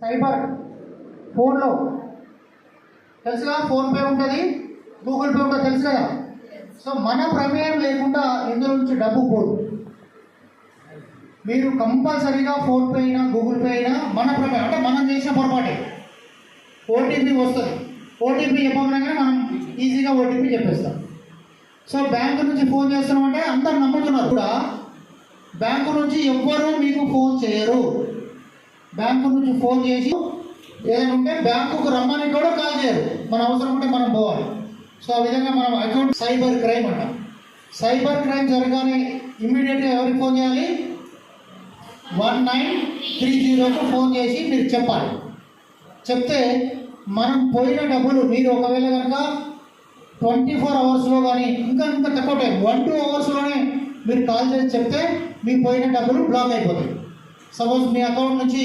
Cyber ఫోన్లో. తెలుసుగా? PhonePe ఉంటుంది గూగుల్ పే ఉంటుంది తెలుసు కదా? సో మన ప్రమేయం లేకుండా ఇందులో నుంచి డబ్బు పోదు. మీరు కంపల్సరీగా ఫోన్పే అయినా గూగుల్ పే అయినా మన ప్రమేయం అంటే మనం చేసిన పొరపాటే. ఓటీపీ వస్తుంది. ఓటీపీ చెప్పగానే మనం ఈజీగా ఓటీపీ చెప్పేస్తాం. సో బ్యాంకు నుంచి ఫోన్ చేస్తున్నామంటే అందరు నమ్ముతున్నారు. కూడా బ్యాంకు నుంచి ఎవ్వరూ మీకు ఫోన్ చేయరు. బ్యాంకు నుంచి ఫోన్ చేసి ఏదైనా ఉంటే బ్యాంకుకు రమ్మని కూడా కాల్ చేయరు. మన అవసరం ఉంటే మనం పోవాలి. సో ఆ విధంగా మనం అకౌంట్ సైబర్ క్రైమ్ అంటాం. సైబర్ క్రైమ్ జరగానే ఇమ్మీడియట్గా ఎవరికి ఫోన్ చేయాలి? వన్ నైన్ త్రీ జీరోకు ఫోన్ చేసి మీరు చెప్పాలి. చెప్తే మనం పోయిన డబ్బులు మీరు ఒకవేళ కనుక ట్వంటీ ఫోర్ అవర్స్లో కానీ ఇంకా ఇంకా తక్కువ టైం వన్ టూ అవర్స్లోనే మీరు కాల్ చేసి చెప్తే మీ పోయిన డబ్బులు బ్లాక్ అయిపోతాయి. సపోజ్ మీ అకౌంట్ నుంచి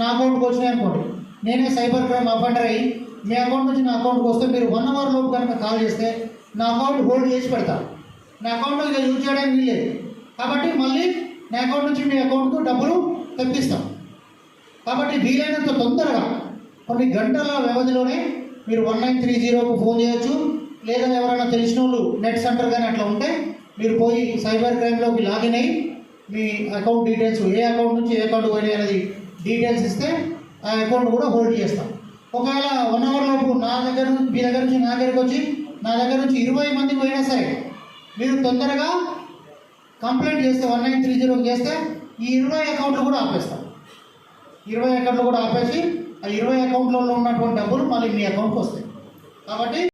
నా అకౌంట్కి వచ్చినాయి అనుకోండి. నేనే సైబర్ క్రైమ్ అఫెండర్ అయ్యి మీ అకౌంట్ నుంచి నా అకౌంట్కి వస్తే మీరు వన్ అవర్ లోపు కనుక కాల్ చేస్తే నా అకౌంట్ హోల్డ్ చేసి పెడతాను నా అకౌంట్లో ఇక యూజ్ చేయడానికి వీల్లేదు కాబట్టి మళ్ళీ నా అకౌంట్ నుంచి మీ అకౌంట్కు డబ్బులు తెప్పిస్తాం. కాబట్టి వీలైనంత తొందరగా కొన్ని గంటల వ్యవధిలోనే మీరు వన్ నైన్ త్రీ జీరోకు ఫోన్ చేయొచ్చు. లేదా ఎవరైనా తెలిసిన వాళ్ళు నెట్ సెంటర్ కానీ అట్లా ఉంటే మీరు పోయి సైబర్ క్రైమ్లోకి లాగిన్ అయ్యి మీ అకౌంట్ డీటెయిల్స్ ఏ అకౌంట్ నుంచి ఏ అకౌంట్ పోయినాయి అనేది డీటెయిల్స్ ఇస్తే ఆ అకౌంట్ కూడా హోల్డ్ చేస్తాం. ఒకవేళ వన్ అవర్ లోపు నా దగ్గర నుంచి మీ దగ్గర నుంచి నా దగ్గరికి వచ్చి నా దగ్గర నుంచి ఇరవై మంది పోయినా సరే మీరు తొందరగా కంప్లైంట్ చేస్తే వన్ నైన్ త్రీ జీరోకి చేస్తే ఈ ఇరవై అకౌంట్లు కూడా ఆపేస్తాం. ఇరవై అకౌంట్లు కూడా ఆపేసి ఆ ఇరవై అకౌంట్లలో ఉన్నటువంటి డబ్బులు మళ్ళీ మీ అకౌంట్కి వస్తాయి. కాబట్టి